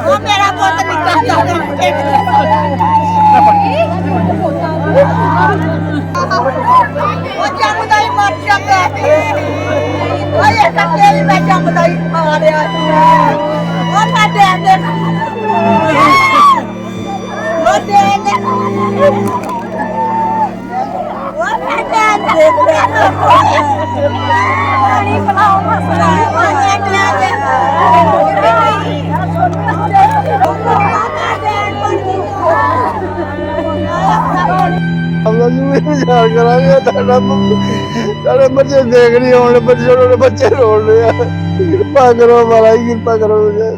ਉਹ ਮੇਰਾ ਪੁੱਤ ਨਿਕਲ ਜਾਂਦਾ ਉਹ ਜੰਮਦਾ ਹੀ ਮਰ ਜਾਂਦਾ ਓਏ ਕੱਟੇ ਵੀ ਮੈਂ ਜੰਮਦਾ ਹੀ ਮਾਰਿਆ ਉਹ ਸਾਡੇ ਦੇ ਉਹ ਦੇ ਦੇ ਉਹ ਸਾਡੇ ਦੇ ਪਾਣੀ ਪਲਾਓ ਮਸਲਾ ਆਪਾਂ ਨੂੰ ਵੀ ਵਿਚਾਰ ਕਰਾਂਗੇ ਤੁਹਾਡਾ ਤੁਹਾਡੇ ਬੱਚੇ ਦੇਖ ਨਹੀਂ ਆਉਣ ਬੱਚੇ ਉਹਨਾਂ ਬੱਚੇ ਰੋਣ ਰਹੇ ਆ ਕਿਰਪਾ ਕਰੋ ਮਹਾਰਾਜ ਕਿਰਪਾ ਕਰੋ ਪਰਿਵਾਰ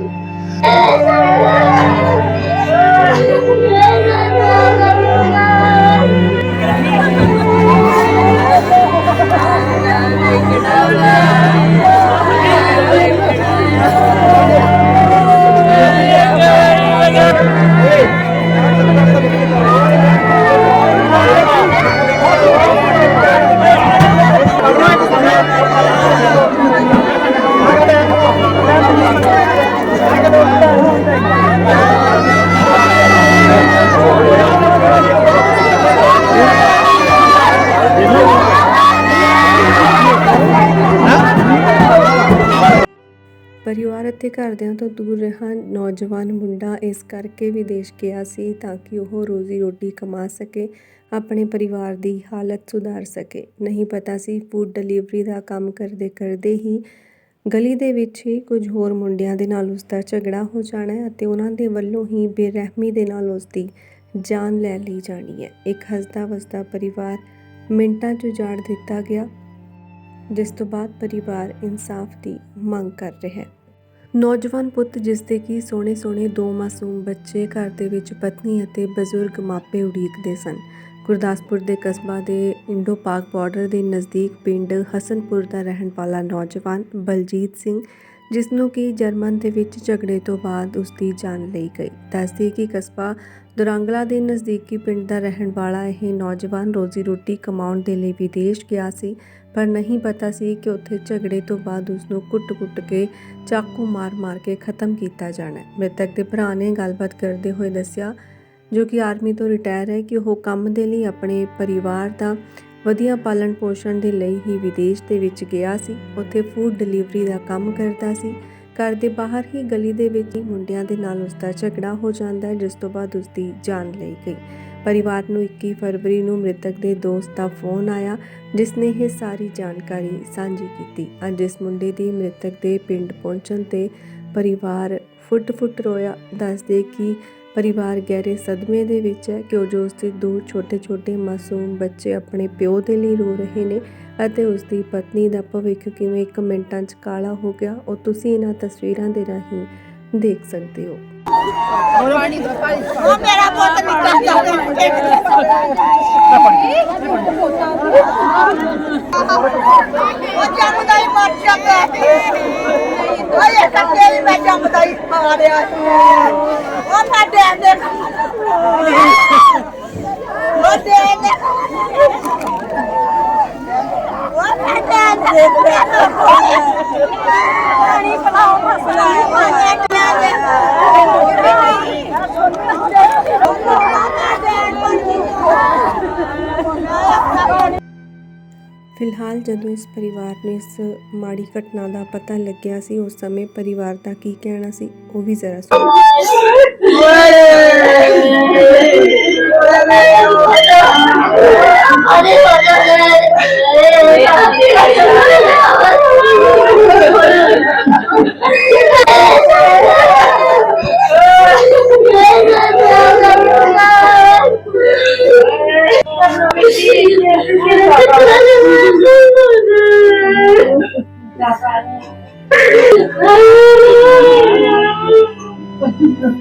ਅਤੇ ਘਰਦਿਆਂ ਤੋਂ ਦੂਰ ਰਿਹਾ। ਨੌਜਵਾਨ ਮੁੰਡਾ ਇਸ ਕਰਕੇ ਵਿਦੇਸ਼ ਗਿਆ ਸੀ ਤਾਂ ਕਿ ਉਹ ਰੋਜ਼ੀ ਰੋਟੀ ਕਮਾ ਸਕੇ, ਆਪਣੇ ਪਰਿਵਾਰ ਦੀ ਹਾਲਤ ਸੁਧਾਰ ਸਕੇ। ਨਹੀਂ ਪਤਾ ਸੀ ਫੂਡ ਡਿਲੀਵਰੀ ਦਾ ਕੰਮ ਕਰਦੇ ਕਰਦੇ ਹੀ ਗਲੀ ਦੇ ਵਿੱਚ ਹੀ ਕੁਝ ਹੋਰ ਮੁੰਡਿਆਂ ਦੇ ਨਾਲ ਉਸ ਦਾ ਝਗੜਾ ਹੋ ਜਾਣਾ ਹੈ ਅਤੇ ਉਹਨਾਂ ਦੇ ਵੱਲੋਂ ਹੀ ਬੇਰਹਿਮੀ ਦੇ ਨਾਲ ਉਸ ਦੀ ਜਾਨ ਲੈ ਲਈ ਜਾਣੀ ਹੈ। ਇੱਕ ਹੱਸਦਾ ਵਸਦਾ ਪਰਿਵਾਰ ਮਿੰਟਾਂ 'ਚ ਉਜਾੜ ਦਿੱਤਾ ਗਿਆ, ਜਿਸ ਤੋਂ ਬਾਅਦ ਪਰਿਵਾਰ ਇਨਸਾਫ ਦੀ ਮੰਗ ਕਰ ਰਿਹਾ ਹੈ। ਨੌਜਵਾਨ ਪੁੱਤ ਜਿਸ ਦੇ ਕੀ ਸੋਹਣੇ ਸੋਹਣੇ ਦੋ ਮਾਸੂਮ ਬੱਚੇ ਘਰ ਦੇ ਵਿੱਚ ਪਤਨੀ ਅਤੇ ਬਜ਼ੁਰਗ ਮਾਪੇ ਉਡੀਕਦੇ ਸਨ। ਗੁਰਦਾਸਪੁਰ ਦੇ ਕਸਬਾ ਦੇ ਇੰਡੋ ਪਾਕ ਬਾਰਡਰ ਦੇ ਨਜ਼ਦੀਕ ਪਿੰਡ ਹਸਨਪੁਰ ਦਾ ਰਹਿਣ ਵਾਲਾ ਨੌਜਵਾਨ ਬਲਜੀਤ ਸਿੰਘ ਜਿਸ ਨੂੰ ਕਿ ਜਰਮਨ ਦੇ ਵਿੱਚ ਝਗੜੇ ਤੋਂ ਬਾਅਦ ਉਸ ਦੀ ਜਾਨ ਲਈ ਗਈ। ਦੱਸਦੀ ਕਿ ਕਸਬਾ ਦੁਰਾਂਗਲਾ ਦੇ ਨਜ਼ਦੀਕੀ ਪਿੰਡ ਦਾ ਰਹਿਣ ਵਾਲਾ ਇਹ ਨੌਜਵਾਨ ਰੋਜ਼ੀ ਰੋਟੀ ਕਮਾਉਣ ਦੇ ਲਈ ਵਿਦੇਸ਼ ਗਿਆ ਸੀ, ਪਰ ਨਹੀਂ ਪਤਾ ਸੀ ਕਿ ਉੱਥੇ ਝਗੜੇ ਤੋਂ ਬਾਅਦ ਉਸ ਨੂੰ ਕੁੱਟ-ਕੁੱਟ ਕੇ ਚਾਕੂ ਮਾਰ-ਮਾਰ ਕੇ ਖਤਮ ਕੀਤਾ ਜਾਣਾ ਮ੍ਰਿਤਕ ਦੇ ਭਰਾ ਨੇ ਗੱਲਬਾਤ ਕਰਦੇ ਹੋਏ ਦੱਸਿਆ ਜੋ ਕਿ ਆਰਮੀ ਤੋਂ ਰਿਟਾਇਰ ਹੈ ਕਿ ਉਹ ਕੰਮ ਦੇ ਲਈ ਆਪਣੇ ਪਰਿਵਾਰ ਦਾ ਵਧੀਆ ਪਾਲਣ ਪੋਸ਼ਣ ਦੇ ਲਈ ਹੀ ਵਿਦੇਸ਼ ਦੇ ਵਿੱਚ ਗਿਆ ਸੀ। ਉੱਥੇ ਫੂਡ ਡਿਲੀਵਰੀ ਦਾ ਕੰਮ ਕਰਦਾ ਸੀ। ਘਰ ਦੇ ਬਾਹਰ ਹੀ ਗਲੀ ਦੇ ਵਿੱਚ ਹੀ ਮੁੰਡਿਆਂ ਦੇ ਨਾਲ ਉਸ ਦਾ ਝਗੜਾ ਹੋ ਜਾਂਦਾ ਹੈ, ਜਿਸ ਤੋਂ ਬਾਅਦ ਉਸ ਦੀ ਜਾਨ ਲਈ ਗਈ। ਪਰਿਵਾਰ ਨੂੰ 21 ਫਰਵਰੀ ਨੂੰ ਮ੍ਰਿਤਕ ਦੇ ਦੋਸਤ ਦਾ ਫੋਨ ਆਇਆ ਜਿਸ ਨੇ ਇਹ ਸਾਰੀ ਜਾਣਕਾਰੀ ਸਾਂਝੀ ਕੀਤੀ। ਅੱਜ ਇਸ ਮੁੰਡੇ ਦੀ ਮ੍ਰਿਤਕ ਦੇ ਪਿੰਡ ਪਹੁੰਚਣ ਤੇ ਪਰਿਵਾਰ ਫੁੱਟ-ਫੁੱਟ ਰੋਇਆ, ਦੱਸਦੇ ਕਿ ਪਰਿਵਾਰ ਗਹਿਰੇ ਸਦਮੇ ਦੇ ਵਿੱਚ ਹੈ ਕਿ ਜੋ ਉਸ ਦੇ ਦੋ ਛੋਟੇ-ਛੋਟੇ ਮਾਸੂਮ ਬੱਚੇ ਆਪਣੇ ਪਿਓ ਦੇ ਲਈ ਰੋ ਰਹੇ ਨੇ ਅਤੇ ਉਸ ਦੀ ਪਤਨੀ ਦਾ ਭਵਿੱਖ ਕਿਵੇਂ ਇੱਕ ਮਿੰਟਾਂ 'ਚ ਕਾਲਾ ਹੋ ਗਿਆ, ਉਹ ਤੁਸੀਂ ਇਹਨਾਂ ਤਸਵੀਰਾਂ ਦੇ ਰਾਹੀਂ ਦੇਖ ਸਕਦੇ ਹੋ। ਉਹ ਮੇਰਾ ਪੁੱਤ ਨਿਕਲ ਜਾਂਦਾ ਉਹ ਜੰਮਦਾ ਹੀ ਮਰ ਜਾਂਦਾ। ਓਏ ਕੱਟੇ ਮੈਂ ਜੰਮਦਾ ਹੀ ਮਾਰਿਆ। ਉਹ ਫਿਲਹਾਲ ਜਦੋਂ ਇਸ ਪਰਿਵਾਰ ਨੂੰ ਇਸ ਮਾੜੀ ਘਟਨਾ ਦਾ ਪਤਾ ਲੱਗਿਆ ਸੀ, ਉਸ ਸਮੇਂ ਪਰਿਵਾਰ ਦਾ ਕੀ ਕਹਿਣਾ ਸੀ, ਉਹ ਵੀ ਜ਼ਰਾ ਸੁਣੋ। Gracias.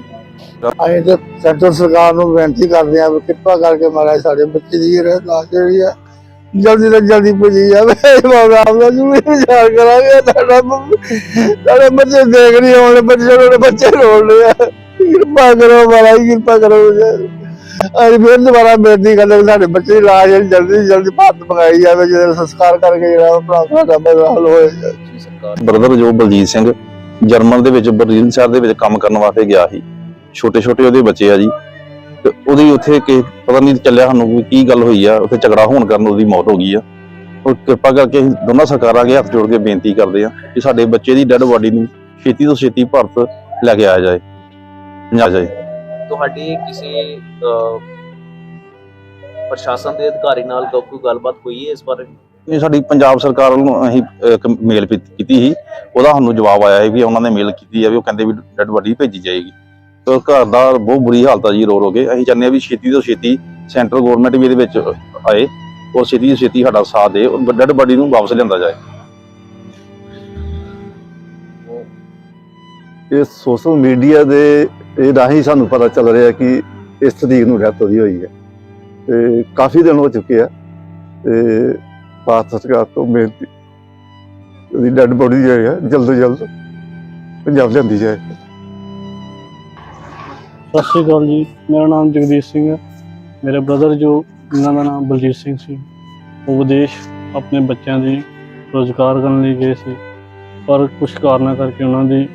ਅਸੀਂ ਤੇ ਸੈਂਟਰ ਸਰਕਾਰ ਨੂੰ ਬੇਨਤੀ ਕਰਦੇ ਹਾਂ ਵੀ ਕਿਰਪਾ ਕਰਕੇ ਮਹਾਰਾਜ ਸਾਡੇ ਬੱਚੇ ਦੀ ਰਹਿਤ ਜਿਹੜੀ ਆ ਜਲਦੀ ਤੋਂ ਜਲਦੀ ਪੁੱਜੀ ਜਾਵੇ। ਬਾਬਾ ਆਪਣਾ ਨੂੰ ਵਿਚਾਰ ਕਰਾਂਗੇ। ਤੁਹਾਡਾ ਤੁਹਾਡੇ ਬੱਚੇ ਦੇਖ ਨਹੀਂ ਆਉਣ ਬੱਚੇ ਉਹਨਾਂ ਬੱਚੇ ਰੋਣ ਆ। ਕਿਰਪਾ ਕਰੋ ਮਹਾਰਾਜ, ਕਿਰਪਾ ਕਰੋ। ਅਸੀਂ ਫਿਰ ਦੁਬਾਰਾ ਬੇਨਤੀ ਕਰਦੇ ਸਾਡੇ ਬੱਚੇ ਦੀ ਲਾਸ਼ ਜਲਦੀ ਜਲਦੀ ਭਾਰਤ ਮੰਗਾਈ ਜਾਵੇ, ਜਿਹਦਾ ਸੰਸਕਾਰ ਕਰਕੇ ਜਿਹੜਾ ਆਪਣਾ ਸਾਡਾ ਮਸਲਾ ਹੋਏ। ਬ੍ਰਦਰ ਜੋ ਬਲਜੀਤ ਸਿੰਘ ਜਰਮਨ ਦੇ ਵਿੱਚ ਬਰਲਿਨ ਸ਼ਹਿਰ ਦੇ ਵਿੱਚ ਕੰਮ ਕਰਨ ਵਾਸਤੇ ਗਿਆ ਸੀ। ਛੋਟੇ ਛੋਟੇ ਉਹਦੇ ਬੱਚੇ ਆ ਜੀ। ਤੇ ਉਹਦੀ ਉੱਥੇ ਕਿ ਪਤਾ ਨਹੀਂ ਚੱਲਿਆ ਸਾਨੂੰ ਵੀ ਕੀ ਗੱਲ ਹੋਈ ਆ ਉੱਥੇ ਝਗੜਾ ਹੋਣ ਕਾਰਨ ਉਹਦੀ ਮੌਤ ਹੋ ਗਈ ਆ। ਉਹ ਕਿਰਪਾ ਕਰਕੇ ਅਸੀਂ ਦੋਨਾਂ ਸਰਕਾਰਾਂ ਅੱਗੇ ਹੱਥ ਜੋੜ ਕੇ ਬੇਨਤੀ ਕਰਦੇ ਆ ਕਿ ਸਾਡੇ ਬੱਚੇ ਦੀ ਡੈੱਡ ਬਾਡੀ ਨੂੰ ਛੇਤੀ ਤੋਂ ਛੇਤੀ ਭਾਰਤ ਲੈ ਕੇ ਆਇਆ ਜਾਏ। ਪੰਜਾਬ ਜਾਏ। ਤੁਹਾਡੀ ਕਿਸੇ ਪ੍ਰਸ਼ਾਸਨ ਦੇ ਅਧਿਕਾਰੀ ਨਾਲ ਕੋਈ ਗੱਲਬਾਤ ਹੋਈ ਹੈ ਇਸ ਬਾਰੇ? ਇਹ ਸਾਡੀ ਪੰਜਾਬ ਸਰਕਾਰ ਨੂੰ ਅਸੀਂ ਇੱਕ ਮੇਲ ਕੀਤੀ ਸੀ। ਉਹਦਾ ਸਾਨੂੰ ਜਵਾਬ ਆਇਆ ਹੈ ਵੀ ਉਹਨਾਂ ਨੇ ਮੇਲ ਕੀਤੀ ਹੈ ਵੀ ਉਹ ਕਹਿੰਦੇ ਵੀ ਡੈਡ ਬਾਡੀ ਭੇਜੀ ਜਾਏਗੀ। ਤੇ ਘਰ ਦਾ ਬਹੁਤ ਬੁਰੀ ਹਾਲਤ ਆ ਜੀ ਰੋ ਰੋ ਕੇ। ਅਸੀਂ ਚਾਹੁੰਦੇ ਹਾਂ ਵੀ ਛੇਤੀ ਤੋਂ ਛੇਤੀ ਸੈਂਟਰਲ ਗਵਰਨਮੈਂਟ ਵੀ ਇਹਦੇ ਵਿੱਚ ਆਏ ਔਰ ਛੇਤੀ ਤੋਂ ਛੇਤੀ ਸਾਡਾ ਸਾਥ ਦੇ ਡੈਡ ਬਾਡੀ ਨੂੰ ਵਾਪਸ ਲਿਆਂਦਾ ਜਾਏ। ਇਹ ਸੋਸ਼ਲ ਮੀਡੀਆ ਦੇ ਇਹ ਰਾਹੀਂ ਸਾਨੂੰ ਪਤਾ ਚੱਲ ਰਿਹਾ ਕਿ ਇਸ ਤਰੀਕ ਨੂੰ ਡੈਥ ਉਹਦੀ ਹੋਈ ਹੈ। ਤੇ ਕਾਫੀ ਦਿਨ ਹੋ ਚੁੱਕੇ ਆ। ਤੇ ਭਾਰਤ ਸਰਕਾਰ ਤੋਂ ਬੇਨਤੀ ਉਹਦੀ ਡੈਡ ਬੋਡੀ ਜਿਹੜੀ ਹੈ ਜਲਦ ਤੋਂ ਜਲਦ ਪੰਜਾਬ ਲਿਆਂਦੀ ਜਾਏ। ਸਤਿ ਸ਼੍ਰੀ ਅਕਾਲ ਜੀ, ਮੇਰਾ ਨਾਮ ਜਗਦੀਸ਼ ਸਿੰਘ ਹੈ। ਮੇਰੇ ਬ੍ਰਦਰ ਜੋ, ਇਹਨਾਂ ਦਾ ਨਾਮ ਬਲਜੀਤ ਸਿੰਘ ਸੀ। ਉਹ ਵਿਦੇਸ਼ ਆਪਣੇ ਬੱਚਿਆਂ ਦੀ ਰੋਜ਼ਗਾਰ ਕਰਨ ਲਈ ਗਏ ਸੀ। ਪਰ ਕੁਝ ਕਾਰਨਾਂ ਕਰਕੇ ਉਹਨਾਂ ਦੀ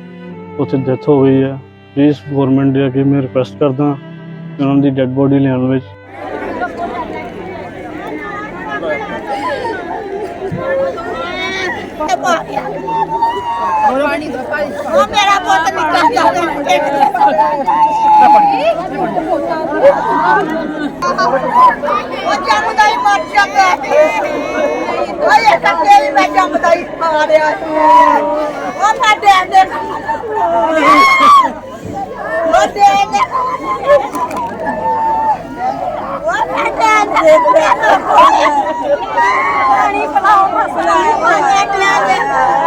ਉੱਥੇ ਡੈਥ ਹੋ ਗਈ ਹੈ। ਪਲੀਜ਼ ਗਵਰਨਮੈਂਟ ਦੇ ਅੱਗੇ ਮੈਂ ਰਿਕੁਐਸਟ ਕਰਦਾ ਕਿ ਉਹਨਾਂ ਦੀ ਡੈੱਡ ਬੋਡੀ ਲਿਆਉਣ ਵਿੱਚ। ਉਹ ਮੇਰਾ ਪੁੱਤ ਨਿਕਲ ਜਾਂਦਾ ਉਹ ਜੰਮਦਾ ਹੀ ਮਰ ਜਾਂਦਾ ਓਏ ਕੱਟੇ ਵੀ ਮੈਂ ਜੰਮਦਾ ਹੀ ਮਾਰਿਆ ਉਹ ਸਾਡੇ ਦੇ ਉਹ ਦੇ ਦੇ ਉਹ ਸਾਡੇ ਦੇ ਪਾਣੀ ਪਲਾਓ ਮਸਲਾ ਪਾਣੀ